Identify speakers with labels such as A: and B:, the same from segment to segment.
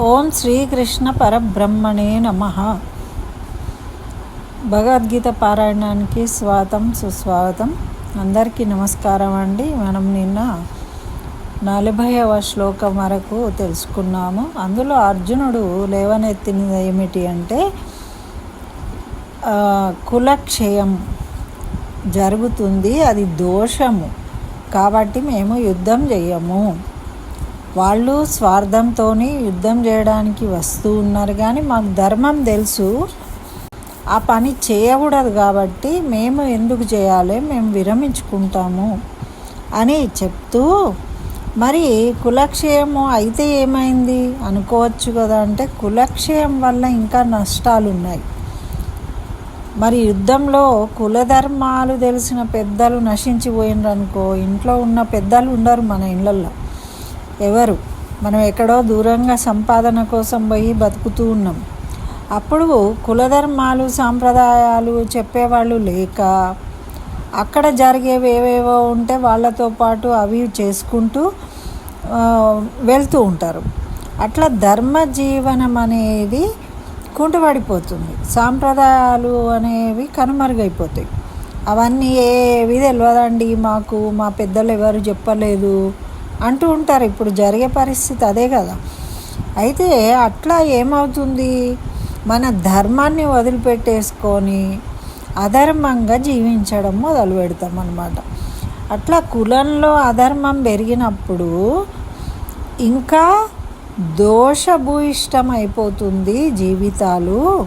A: ఓం శ్రీకృష్ణ పరబ్రహ్మణే నమ. భగవద్గీత పారాయణానికి స్వాగతం సుస్వాగతం. అందరికీ నమస్కారం అండి. మనం నిన్న నలభైవ శ్లోకం వరకు తెలుసుకున్నాము. అందులో అర్జునుడు లేవనెత్తినది ఏమిటి అంటే కులక్షయం జరుగుతుంది అది దోషము. కాబట్టి మేము యుద్ధం చేయము. వాళ్ళు స్వార్థంతోనే యుద్ధం చేయడానికి వస్తూ ఉన్నారు. కానీ మాకు ధర్మం తెలుసు. ఆ పని చేయకూడదు కాబట్టి మేము ఎందుకు చేయాలి? మేము విరమించుకుంటాము అని చెప్తూ మరి కులక్షయము అయితే ఏమైంది? అనుకోవచ్చు కదా అంటే కులక్షయం వల్ల ఇంకా నష్టాలు ఉన్నాయి మరి యుద్ధంలో కులధర్మాలు తెలిసిన పెద్దలు నశించిపోయినారు అనుకో ఇంట్లో ఉన్న పెద్దలు ఉండరు మన ఇళ్ళల్లో. ఎవరు? మనం ఎక్కడో దూరంగా సంపాదన కోసం పోయి బతుకుతూ ఉన్నాం. అప్పుడు కులధర్మాలు సాంప్రదాయాలు చెప్పేవాళ్ళు లేక అక్కడ జరిగేవి ఏవేవో ఉంటే వాళ్ళతో పాటు అవి చేసుకుంటూ వెళ్తూ ఉంటారు. అట్లా ధర్మ జీవనం అనేది కుంటుపడిపోతుంది. సాంప్రదాయాలు అనేవి కనుమరుగైపోతాయి. అవన్నీ ఏవి తెలియదండి మాకు. మా పెద్దలు ఎవరు చెప్పలేదు. అంటూ ఉంటారు. ఇప్పుడు జరిగే పరిస్థితి అదే కదా. అయితే అట్లా ఏమవుతుంది? మన ధర్మాన్ని వదిలిపెట్టేసుకొని అధర్మంగా జీవించడం మొదలు పెడతాం అన్నమాట. అట్లా కులంలో అధర్మం పెరిగినప్పుడు ఇంకా దోషభూయిష్టం అయిపోతుంది జీవితాలు.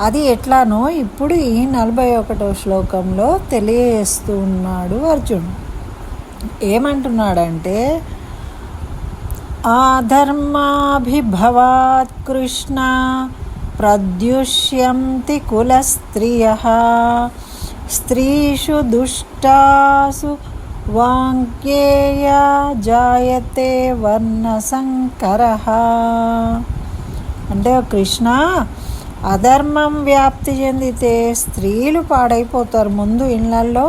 A: అది ఎట్లానో ఇప్పుడు ఈ నలభై ఒకటో శ్లోకంలో తెలియజేస్తూ ఉన్నాడు అర్జునుడు. ఏమంటున్నాడంటే ఆధర్మాభిభవాత్ కృష్ణ ప్రద్యుష్యంతి కులస్త్రియ. స్త్రీషు దుష్టాసు వాంకేయ జాయతే వర్ణసంకర అంటే కృష్ణ అధర్మం వ్యాప్తి చెందితే స్త్రీలు పాడైపోతారు. ముందు ఇళ్ళల్లో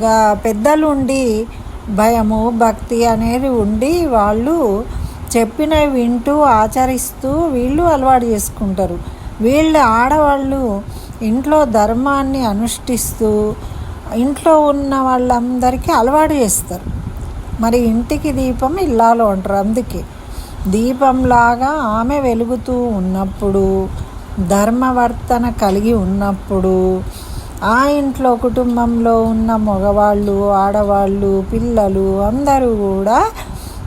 A: పెద్దలుండి పెద్దలు ఉండి భయము భక్తి అనేది ఉండి వాళ్ళు చెప్పినవి వింటూ ఆచరిస్తూ వీళ్ళు అలవాటు చేసుకుంటారు. వీళ్ళు ఆడవాళ్ళు ఇంట్లో ధర్మాన్ని అనుష్ఠిస్తూ ఇంట్లో ఉన్న వాళ్ళందరికీ అలవాటు చేస్తారు. మరి ఇంటికి దీపం ఇల్లాలో అంటారు అందుకే. దీపంలాగా ఆమె వెలుగుతూ ఉన్నప్పుడు ధర్మవర్తన కలిగి ఉన్నప్పుడు ఆ ఇంట్లో కుటుంబంలో ఉన్న మగవాళ్ళు ఆడవాళ్ళు పిల్లలు అందరూ కూడా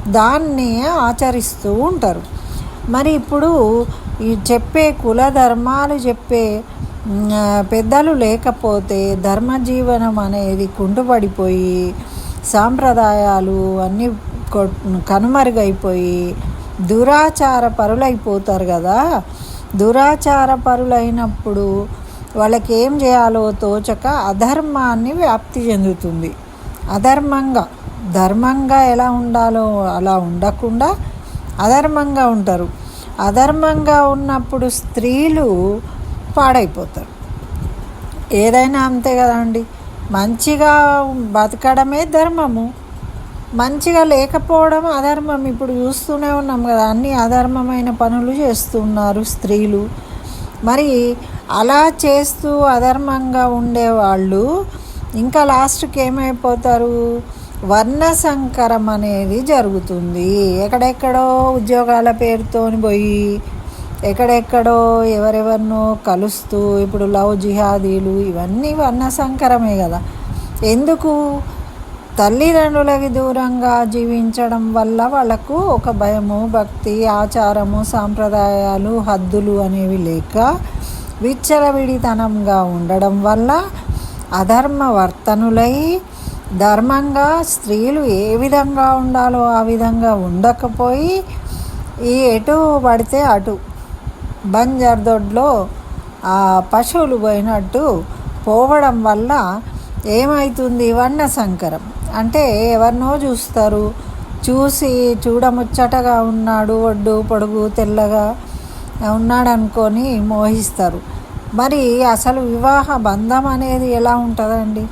A: దాన్నే ఆచరిస్తూ ఉంటారు. మరి ఇప్పుడు ఈ చెప్పే కుల ధర్మాలు చెప్పే పెద్దలు లేకపోతే ధర్మజీవనం అనేది కుంటుపడిపోయి సాంప్రదాయాలు అన్నీ కొ- కనుమరుగైపోయి దురాచార పరులైపోతారు కదా. దురాచార పరులైనప్పుడు వాళ్ళకి ఏం చేయాలో తోచక అధర్మాన్ని వ్యాప్తి చెందుతుంది. అధర్మంగా ధర్మంగా ఎలా ఉండాలో అలా ఉండకుండా అధర్మంగా ఉంటారు. అధర్మంగా ఉన్నప్పుడు స్త్రీలు పాడైపోతారు. ఏదైనా అంతే కదండి మంచిగా బతకడమే ధర్మము. మంచిగా లేకపోవడం అధర్మం. ఇప్పుడు చూస్తూనే ఉన్నాం కదా అన్ని అధర్మమైన పనులు చేస్తున్నారు స్త్రీలు. మరి అలా చేస్తూ అధర్మంగా ఉండేవాళ్ళు ఇంకా లాస్ట్కి ఏమైపోతారు? వర్ణ సంకరం అనేది జరుగుతుంది. ఎక్కడెక్కడో ఉద్యోగాల పేరుతోని పోయి ఎక్కడెక్కడో ఎవరెవరినో కలుస్తూ ఇప్పుడు లవ్ జిహాదీలు ఇవన్నీ వర్ణ సంకరమే కదా. ఎందుకు? తల్లిదండ్రులకి దూరంగా జీవించడం వల్ల వాళ్ళకు ఒక భయము భక్తి ఆచారము సాంప్రదాయాలు హద్దులు అనేవి లేక విచ్చలవిడితనంగా ఉండడం వల్ల అధర్మ వర్తనులై ధర్మంగా స్త్రీలు ఏ విధంగా ఉండాలో ఆ విధంగా ఉండకపోయి ఈ ఎటు పడితే అటు బంజర్ దొడ్లో ఆ పశువులు పోయినట్టు పోవడం వల్ల ఏమవుతుంది వర్ణ సంకరం అంటే ఎవరినో చూస్తారు. చూసి చూడముచ్చటగా ఉన్నాడు ఒడ్డు పొడుగు తెల్లగా ఉన్నాడనుకొని మోహిస్తారు. మరి అసలు వివాహ బంధం అనేది ఎలా ఉంటుందండి?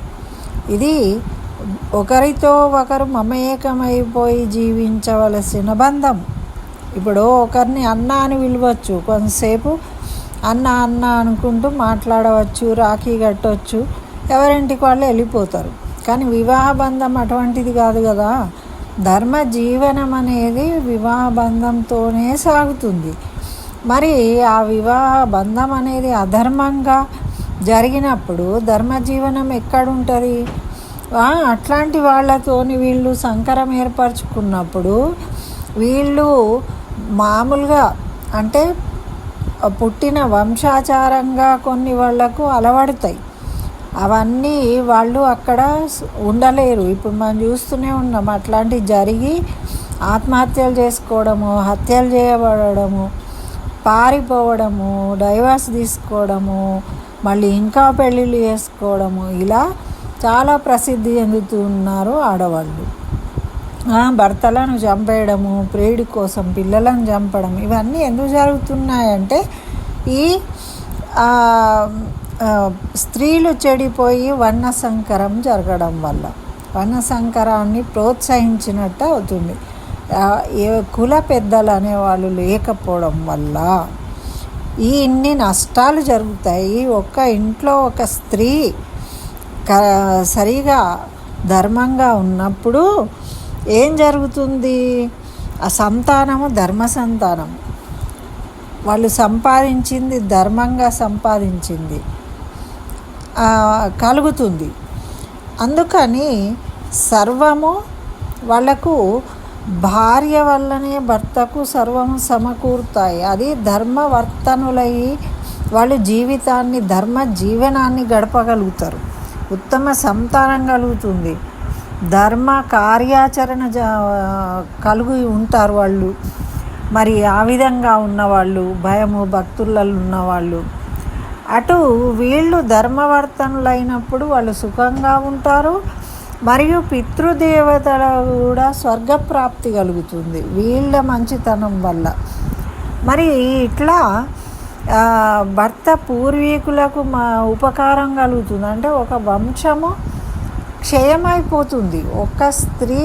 A: ఇది ఒకరితో ఒకరు మమేకమైపోయి జీవించవలసిన బంధం. ఇప్పుడు ఒకరిని అన్న అని పిలవచ్చు కొంతసేపు అన్న అన్న అనుకుంటూ మాట్లాడవచ్చు రాఖీ కట్టవచ్చు ఎవరింటికి వాళ్ళు వెళ్ళిపోతారు. కానీ వివాహ బంధం అటువంటిది కాదు కదా. ధర్మ జీవనం అనేది వివాహ బంధంతోనే సాగుతుంది. మరి ఆ వివాహ బంధం అనేది అధర్మంగా జరిగినప్పుడు ధర్మ జీవనం ఎక్కడుంటుంది? అట్లాంటి వాళ్ళతోని వీళ్ళు సంకరం ఏర్పరచుకున్నప్పుడు వీళ్ళు మామూలుగా అంటే పుట్టిన వంశాచారంగా కొన్ని వాళ్ళకు అలవడతాయి. అవన్నీ వాళ్ళు అక్కడ ఉండలేరు. ఇప్పుడు మనం చూస్తూనే ఉన్నాం అట్లాంటివి జరిగి ఆత్మహత్యలు చేసుకోవడము హత్యలు చేయబడము పారిపోవడము డైవర్స్ తీసుకోవడము మళ్ళీ ఇంకా పెళ్ళిళ్ళు చేసుకోవడము ఇలా చాలా ప్రసిద్ధి చెందుతూ ఉన్నారు ఆడవాళ్ళు. భర్తలను చంపేయడము ప్రియుడి కోసం పిల్లలను చంపడం ఇవన్నీ ఎందుకు జరుగుతున్నాయంటే ఈ స్త్రీలు చెడిపోయి వర్ణ సంకరం జరగడం వల్ల. వర్ణ సంకరాన్ని ప్రోత్సహించినట్టు అవుతుంది. ఏ కుల పెద్దలు అనేవాళ్ళు లేకపోవడం వల్ల ఈ ఇన్ని నష్టాలు జరుగుతాయి. ఒక్క ఇంట్లో ఒక స్త్రీ క సరిగా ధర్మంగా ఉన్నప్పుడు ఏం జరుగుతుంది? ఆ సంతానము ధర్మ సంతానం. వాళ్ళు సంపాదించింది ధర్మంగా సంపాదించింది. కలుగుతుంది. అందుకని సర్వము వాళ్ళకు భార్య వల్లనే భర్తకు సర్వము సమకూరుతాయి. అది ధర్మవర్తనులై వాళ్ళు జీవితాన్ని ధర్మ జీవనాన్ని గడపగలుగుతారు. ఉత్తమ సంతానం కలుగుతుంది. ధర్మ కార్యాచరణ కలుగు ఉంటారు వాళ్ళు. మరి ఆ విధంగా ఉన్నవాళ్ళు భయము భక్తులలో ఉన్నవాళ్ళు అటు వీళ్ళు ధర్మవర్తనులైనప్పుడు వాళ్ళు సుఖంగా ఉంటారు మరియు పితృదేవతల కూడా స్వర్గప్రాప్తి కలుగుతుంది వీళ్ళ మంచితనం వల్ల. మరి ఇట్లా భర్త పూర్వీకులకు మా ఉపకారం కలుగుతుంది. అంటే ఒక వంశము క్షయమైపోతుంది. ఒక స్త్రీ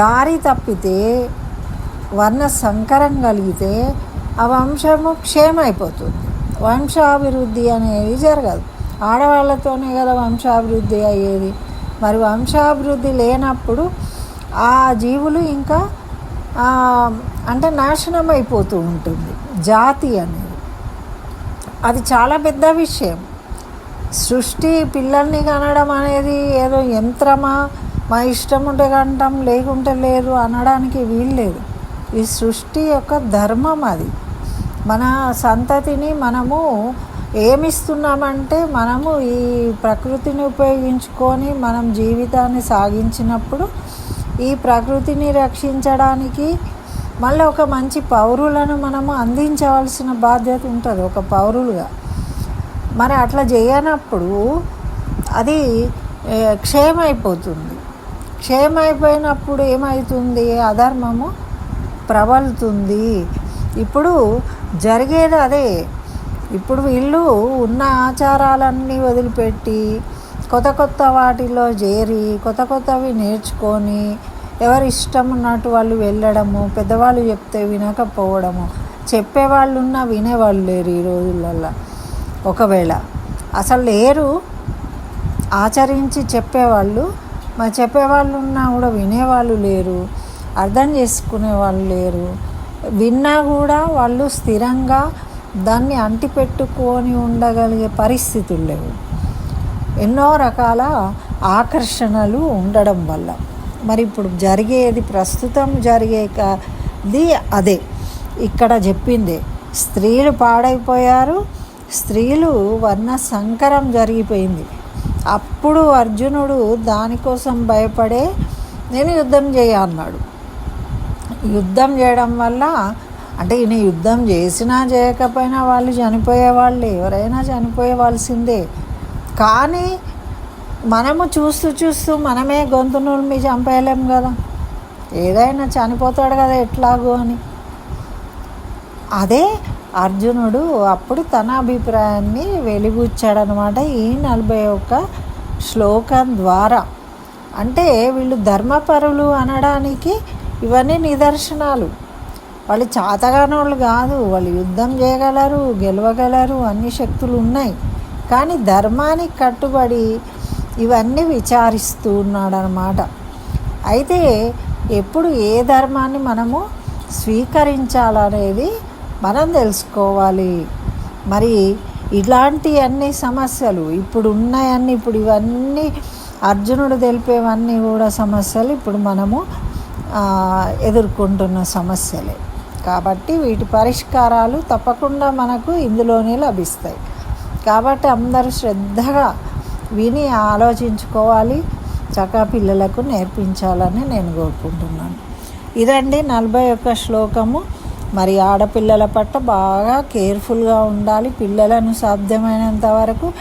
A: దారి తప్పితే వర్ణ సంకరం కలిగితే ఆ వంశము క్షయమైపోతుంది. వంశాభివృద్ధి అనేది జరగదు. ఆడవాళ్ళతోనే కదా వంశాభివృద్ధి అయ్యేది. మరి వంశాభివృద్ధి లేనప్పుడు ఆ జీవులు ఇంకా అంటే నాశనం అయిపోతూ ఉంటుంది. జాతి అనేది. అది చాలా పెద్ద విషయం. సృష్టి పిల్లల్ని కనడం అనేది ఏదో యంత్రమా? మా ఇష్టం ఉంటే కనటం లేకుంటే లేదు అనడానికి వీల్లేదు. ఈ సృష్టి యొక్క ధర్మం అది. మన సంతతిని మనము ఏమిస్తున్నామంటే మనము ఈ ప్రకృతిని ఉపయోగించుకొని మనం జీవితాన్ని సాగించినప్పుడు ఈ ప్రకృతిని రక్షించడానికి మళ్ళీ ఒక మంచి పౌరులను మనము అందించవలసిన బాధ్యత ఉంటుంది ఒక పౌరులుగా. మరి అట్లా చేయనప్పుడు అది క్షేమైపోతుంది. క్షేమైపోయినప్పుడు ఏమవుతుంది అధర్మము ప్రబలుతుంది. ఇప్పుడు జరిగేది అదే. ఇప్పుడు వీళ్ళు ఉన్న ఆచారాలన్నీ వదిలిపెట్టి కొత్త కొత్త వాటిలో చేరి కొత్త కొత్తవి నేర్చుకొని ఎవరి ఇష్టం ఉన్నట్టు వాళ్ళు వెళ్ళడము పెద్దవాళ్ళు చెప్తే వినకపోవడము చెప్పేవాళ్ళు ఉన్నా వినేవాళ్ళు లేరు ఈ రోజులలో ఒకవేళ అసలు లేరు ఆచరించి చెప్పేవాళ్ళు మరి చెప్పేవాళ్ళు ఉన్నా కూడా వినేవాళ్ళు లేరు అర్థం చేసుకునే వాళ్ళు లేరు విన్నా కూడా వాళ్ళు స్థిరంగా దాన్ని అంటిపెట్టుకొని ఉండగలిగే పరిస్థితులు లేవు. ఎన్నో రకాల ఆకర్షణలు ఉండడం వల్ల. మరి ఇప్పుడు జరిగేది ప్రస్తుతం జరిగేది అదే. ఇక్కడ చెప్పిందే స్త్రీలు పాడైపోయారు స్త్రీలు వర్ణ సంకరం జరిగిపోయింది. అప్పుడు అర్జునుడు దానికోసం భయపడే నేను యుద్ధం చేయ అన్నాడు. యుద్ధం చేయడం వల్ల అంటే ఈయన యుద్ధం చేసినా చేయకపోయినా వాళ్ళు చనిపోయేవాళ్ళు ఎవరైనా చనిపోయేవాల్సిందే కానీ మనము చూస్తూ చూస్తూ మనమే గొంతు మీ చంపేయలేం కదా. ఏదైనా చనిపోతాడు కదా ఎట్లాగో అని. అదే అర్జునుడు అప్పుడు తన అభిప్రాయాన్ని వెలిబుచ్చాడనమాట ఈ నలభై ఒక్క శ్లోకం ద్వారా. అంటే వీళ్ళు ధర్మపరులు అనడానికి ఇవన్నీ నిదర్శనాలు. వాళ్ళు చాతగానోళ్ళు కాదు వాళ్ళు యుద్ధం చేయగలరు గెలవగలరు అన్ని శక్తులు ఉన్నాయి. కానీ ధర్మానికి కట్టుబడి ఇవన్నీ విచారిస్తూ ఉన్నాడనమాట అయితే ఎప్పుడు ఏ ధర్మాన్ని మనము స్వీకరించాలనేది మనం తెలుసుకోవాలి. మరి ఇలాంటి అన్ని సమస్యలు ఇప్పుడు ఉన్నాయన్నీ ఇప్పుడు ఇవన్నీ అర్జునుడు తెలిపేవన్నీ కూడా సమస్యలు ఇప్పుడు మనము ఎదుర్కొంటున్న సమస్యలే. కాబట్టి వీటి పరిష్కారాలు తప్పకుండా మనకు ఇందులోనే లభిస్తాయి. కాబట్టి అందరూ శ్రద్ధగా విని ఆలోచించుకోవాలి. చక్కగా పిల్లలకు నేర్పించాలని నేను కోరుకుంటున్నాను. ఇదండి నలభై ఒక్క శ్లోకము. మరి ఆడపిల్లల పట్ల బాగా కేర్ఫుల్గా ఉండాలి. పిల్లలను సాధ్యమైనంత వరకు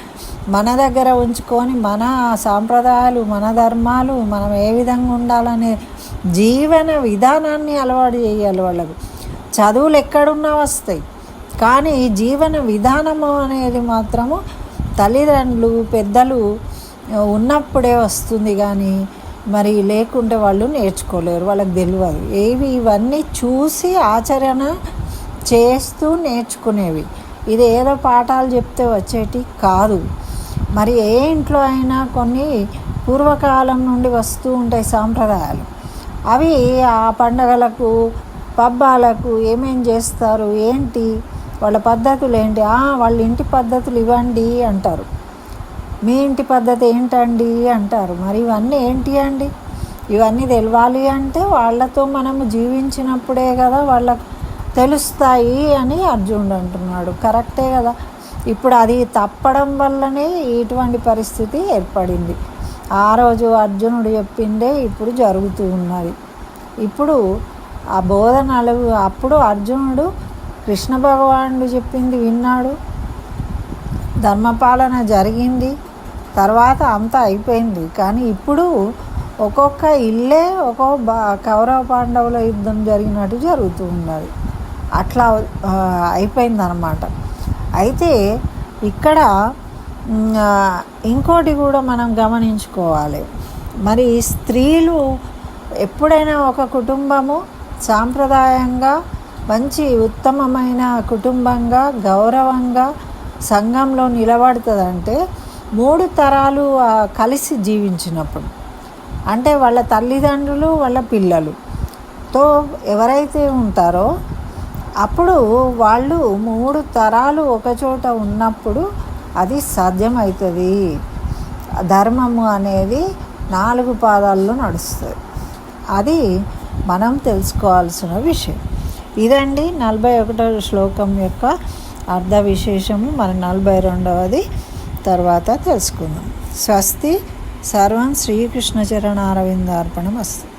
A: మన దగ్గర ఉంచుకొని మన సాంప్రదాయాలు మన ధర్మాలు మనం ఏ విధంగా ఉండాలనే జీవన విధానాన్ని అలవాటు చేయాలి వాళ్ళకు. చదువులు ఎక్కడున్నా వస్తాయి. కానీ జీవన విధానము అనేది మాత్రము తల్లిదండ్రులు పెద్దలు ఉన్నప్పుడే వస్తుంది కానీ మరి లేకుంటే వాళ్ళు నేర్చుకోలేరు. వాళ్ళకి తెలియదు ఏవి ఇవన్నీ చూసి ఆచరణ చేస్తూ నేర్చుకునేవి. ఇది ఏదో పాఠాలు చెప్తే వచ్చేటి కాదు. మరి ఏ ఇంట్లో అయినా కొన్ని పూర్వకాలం నుండి వస్తూ ఉంటాయి సాంప్రదాయాలు. అవి ఆ పండగలకు పబ్బాలకు ఏమేం చేస్తారు ఏంటి వాళ్ళ పద్ధతులు ఏంటి? వాళ్ళ ఇంటి పద్ధతులు ఇవ్వండి అంటారు. మీ ఇంటి పద్ధతి ఏంటండి అంటారు. మరి ఇవన్నీ ఏంటి అండి? ఇవన్నీ తెలవాలి అంటే వాళ్ళతో మనము జీవించినప్పుడే కదా వాళ్ళకు తెలుస్తాయి అని అర్జునుడు అంటున్నాడు. కరెక్టే కదా. ఇప్పుడు అది తప్పడం వల్లనే ఇటువంటి పరిస్థితి ఏర్పడింది. ఆ రోజు అర్జునుడు చెప్పిందే ఇప్పుడు జరుగుతూ ఉన్నది. ఇప్పుడు ఆ బోధనలు అప్పుడు అర్జునుడు కృష్ణ భగవానుడు చెప్పింది విన్నాడు. ధర్మపాలన జరిగింది. తర్వాత అంతా అయిపోయింది. కానీ ఇప్పుడు ఒక్కొక్క ఇల్లే ఒక్కొక్క బా కౌరవ పాండవుల యుద్ధం జరిగినట్టు జరుగుతూ ఉన్నది. అట్లా అయిపోయిందనమాట అయితే ఇక్కడ ఇంకోటి కూడా మనం గమనించుకోవాలి. మరి స్త్రీలు ఎప్పుడైనా ఒక కుటుంబము సాంప్రదాయంగా మంచి ఉత్తమమైన కుటుంబంగా గౌరవంగా సంఘంలో నిలబడుతుందంటే మూడు తరాలు కలిసి జీవించినప్పుడు. అంటే వాళ్ళ తల్లిదండ్రులు వాళ్ళ పిల్లలు. తో ఎవరైతే ఉంటారో అప్పుడు వాళ్ళు మూడు తరాలు ఒకచోట ఉన్నప్పుడు అది సాధ్యమవుతుంది ధర్మము అనేది నాలుగు పాదాల్లో నడుస్తుంది. అది మనం తెలుసుకోవాల్సిన విషయం. ఇదండి నలభై ఒకటో శ్లోకం యొక్క అర్ధ విశేషము. మరి నలభై రెండవది తర్వాత తెలుసుకుందాం. స్వస్తి సర్వం శ్రీకృష్ణ చరణ అరవిందార్పణం వస్తుంది